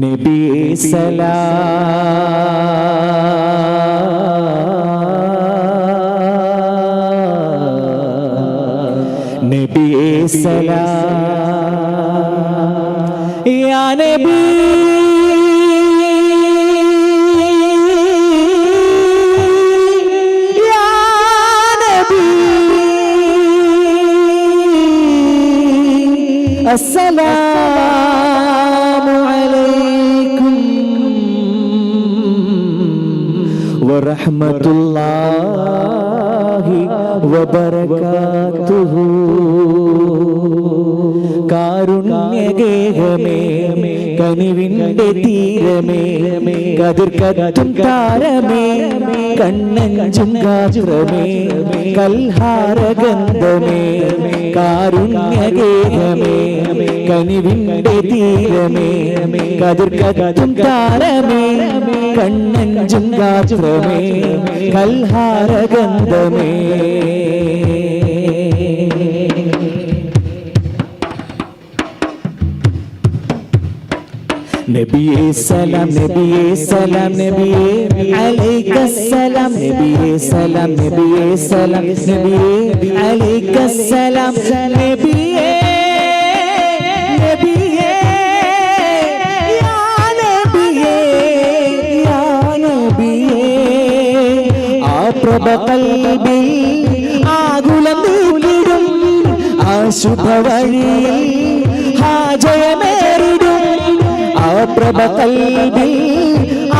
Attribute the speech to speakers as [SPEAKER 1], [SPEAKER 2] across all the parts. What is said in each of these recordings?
[SPEAKER 1] നബി സലാം നബി സലാം യാ നബി യാ നബി السلام عليكم ورحمة الله وبركاته കാരുണ്യഗേഹമേ കനിവിന്റെ തീരമേ കതിർ കത്തും താരമേ കണ്ണഞ്ചും ഗാത്രമേ കൽഹാരഗന്ധമേ കാരുണ്യഗേഹമേ കനിവിന്റെ തീരമേ കതിർ കത്തും താരമേ കണ്ണഞ്ചും കൽഹാര കൽഹാരഗന്ധമേ. നബിയേ സലാം നബിയെ സലാം നബിയേ അലൈക്കസ്സലാം നബിയെ സലാം നബിയെ സലാം നബിയെ അലൈക സലാം നബിയെ നബിയെ യാ നബിയെ യാ നബിയെ. ആ പ്രഭ കൽബിൽ ആകുലം നീക്കിടും ആ ശുഭവഴിയിൽ പ്രഭ കൽബിൽ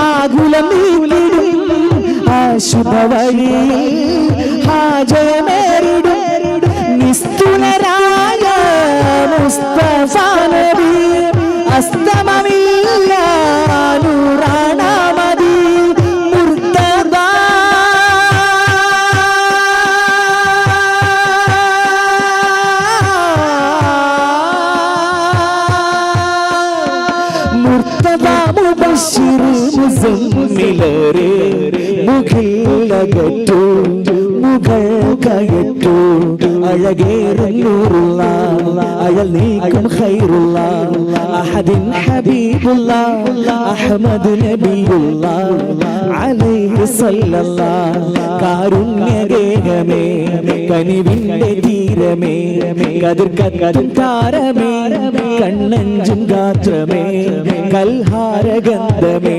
[SPEAKER 1] ആകുലം നീക്കിടും ആ ശുഭവഴിയിൽ ഹാജയമേറിടും നിസ്തുലരായ മുസ്തഫ നബി അസ്തമമില്ല മുസമ്മിലരെ മുഖിലകറ്റു മുകൾ കയറ്റു അഴകേറുള്ള അഴൽ നീക്കും ഹൈറുള്ള അഹദിൻ ഹബീബുള്ള അഹമ്മദ് നബിയുള്ള അലൈഹി സല്ലല്ല കാരുണ്യഗേഹമേ കനിവിന്റെ തീരമേ കതിർ കതിർ താരമേ കണ്ണഞ്ചും ഗാത്രമേ കൽഹാരഗന്ധമേ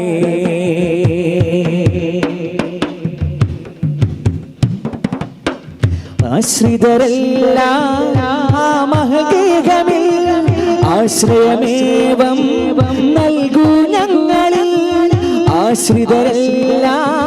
[SPEAKER 1] ആശ്രിതരെല്ലാം ആശ്രയമേവം നൽകൂ ഞങ്ങളിൽ. ആശ്രിതരെല്ലാം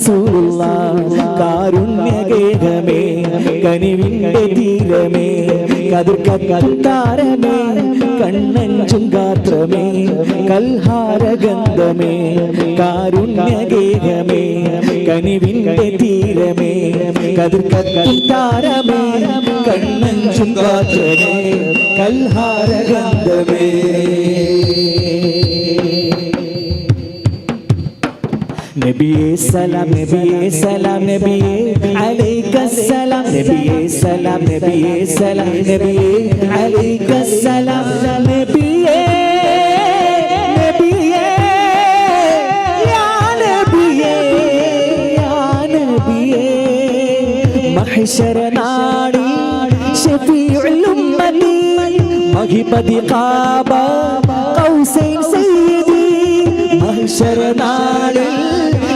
[SPEAKER 1] റസൂലുള്ള കാരുണ്യകേകമേ കനിവിന്റെ തീരമേ കതിർ കത്താരമേ കണ്ണഞ്ചും ഗാത്രമേ കൽഹാരഗന്ധമേ കാരുണ്യകേകമേ കനിവിന്റെ തീരമേ കതിർ കത്താരമേ കണ്ണഞ്ചും ഗാത്രമേ കൽഹാരഗന്ധമേ. നബിയേ സലാം നബിയേ സലാം നബിയേ അലൈക്കസ്സലാം നബിയേ സലാം നബിയേ സലാം നബിയേ അലൈക്കസ്സലാം നബിയേ നബിയേ യാ നബിയേ യാ നബിയേ മഹ്ശര നാടി ഷഫീഉൽ ഉമ്മത്തി മഹിപതി ഖാബ ഖൗസൈൻ സയ്യിദി മഹ്ശര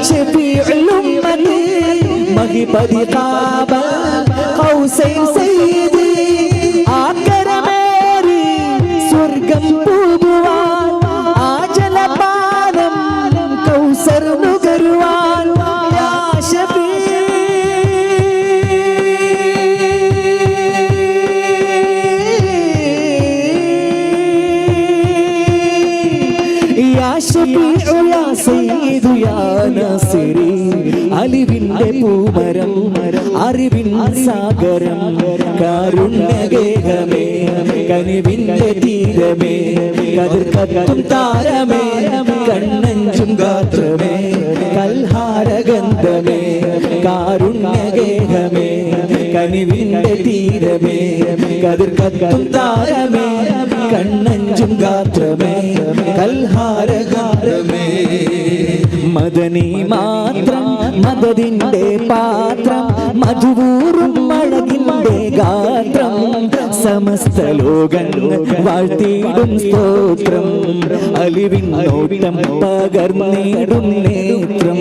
[SPEAKER 1] شفيع الأمة مغيبة قابة قوسين سيدي آكر ميري സ്വർഗം പൂകുവാൻ ആജലപാനം കൗസർ നുകരുവാൻ യാശബി യാശബി അലിവിന്റെ പൂമരം അറിവിൻ സാഗരം കാരുണ്യഗേഹമേ കനിവിന്റെ തീരമേ കതിർ കത്തും താരമേ കണ്ണഞ്ചും ഗാത്രമേ കൽഹാരഗന്ധമേ കാരുണ്യഗേഹമേ കനിവിന്റെ തീരമേ കതിർ കത്തും താരമേ കണ്ണഞ്ചും ഗാത്രമേ കൽഹാരഗാത്രമേ മദനി മാത്രം മദതിന്റെ പാത്രം മധുവൂറും അഴകിന്റെ ഗാത്രം സമസ്ത ലോകങ്ങൾ വാഴ്ത്തിയിടും സ്തോത്രം. അലിവിൻ നോട്ടം പകർന്നിടും നേത്രം.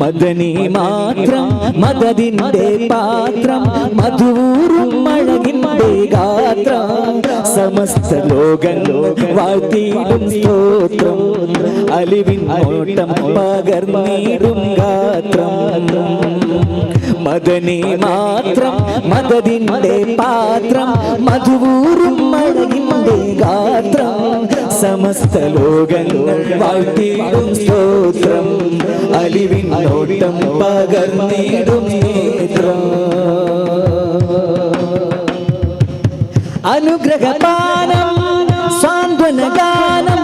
[SPEAKER 1] മദനി മാത്രം മദതിന്റെ പാത്രം മധുവൂറും മഴകിന്റെ ഗാത്രം. സമസ്ത ലോകങ്ങൾ വാഴ്ത്തിയിടും സ്തോത്രം. അലിവിൻ നോട്ടം പകർന്നിടും ഗാത്രം. മദനി മാത്രം മദതിന്റെ പാത്രം മധുവൂറും അഴകിന്റെ ഗാത്രം. സമസ്ത ലോകങ്ങൾ വാഴ്ത്തിയിടും സ്തോത്രം അലിവിൻ നോട്ടം പകർന്നിടും നേത്രം അനുഗ്രഹപാനം സാന്ത്വന ഗാനം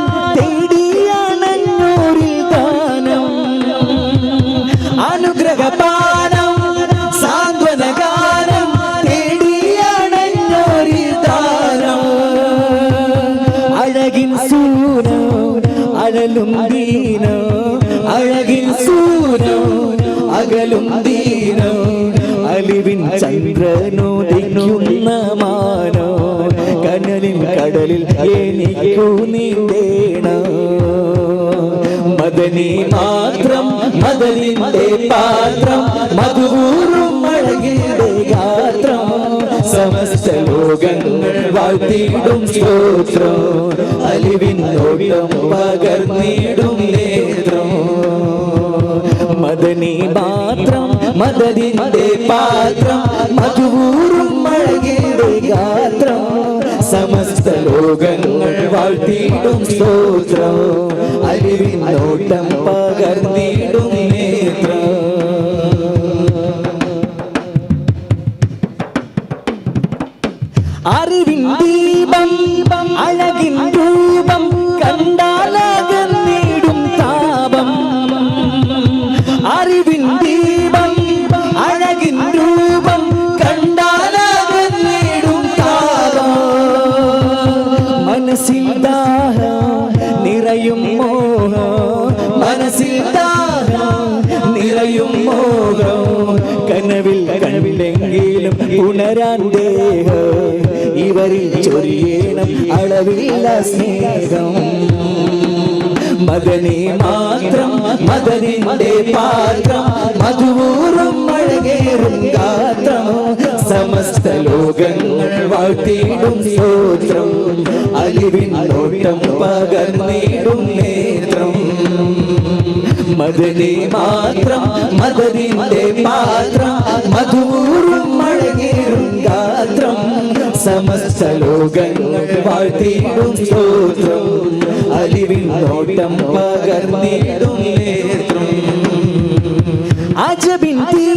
[SPEAKER 1] അകലും ദീനോ അലിവിൻ ചന്ദ്രനോദിക്കുന്ന മാനോ കനലിൻ കടലിൽ എനിക്കു നീണ്ടേണോ മദനി മാത്രം മദനിന്റെ പാത്രം മധുവൂറും അഴകിന്റെ ഗാത്രം സമസ്ത ലോകങ്ങൾ വാഴ്ത്തിയിടും സ്തോത്രം അലിവിൻ നോട്ടം പകർന്നിടും നേത്രം മദനി മാത്രം മദനിന്റെ പാത്രം മധുവൂറും മഴകിന്റെ ഗാത്രം. സമസ്ത ലോകങ്ങൾ വാഴ്ത്തിയിടും സ്തോത്രം. അലിവിൻ നോട്ടം പകർന്നിടും ഉണരാൻ ദേഹം ഇവരിൽ ചൊരിയണം അളവില്ല സ്നേഹം മകനെ മാത്രം മദനിന്റെ പാത്രം മധുവൂറും മഴകേറും ഗാത്രം സമസ്ത ലോകങ്ങൾ വാഴ്ത്തിയിടും സ്തോത്രം അലിവിൻ നോട്ടം പകർന്നിടും നേത്രം മദനി മാത്രം മദനിന്റെ പാത്രം മധുവൂറും അഴകേറും ഗാത്രം. സമസ്ത ലോകങ്ങൾ വാഴ്ത്തിയിടും സ്തോത്രം. അലിവിൻ നോട്ടം പകർന്നിടും നേത്രം. അജബിൻ തീരം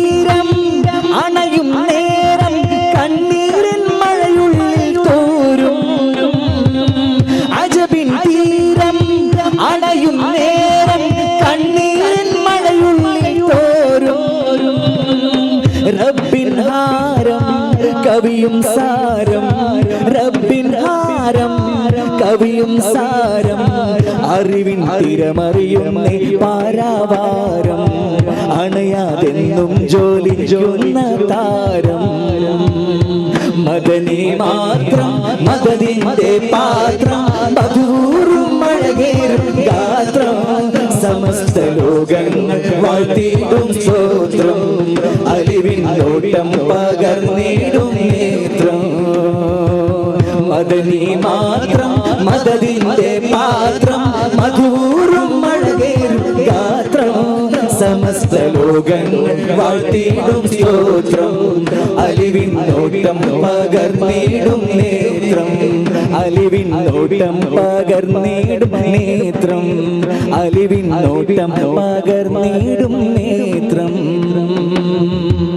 [SPEAKER 1] ഹാരം കവിയും സാരം റബ്ബിൻ ഹാരം കവിയും സാരം അറിവിൻ തിരമറിയുന്ന പാരാവാരം അണയാതെന്നും ജോലി ജോന്ന താരം. മദനി മാത്രം മദനിന്റെ പാത്രം മധൂറും അഴകേറും ഗാത്രം. സമസ്ത ലോകങ്ങൾ വാഴ്ത്തിയിടും സ്തോത്രം. നോട്ടം പകർന്നിടും നേത്രം. മദനി മാത്രം മദതിന്റെ പാത്രം മധൂറും അഴകേറും ഗാത്രം. സമസ്ത ലോകങ്ങൾ വാഴ്ത്തിയിടും സ്തോത്രം. അലിവിൻ നോട്ടം പകർന്നിടും നേത്രം. അലിവിൻ നോട്ടം പകർന്നിടും നേത്രം. അലിവിൻ നോട്ടം പകർന്നിടും നേത്രം.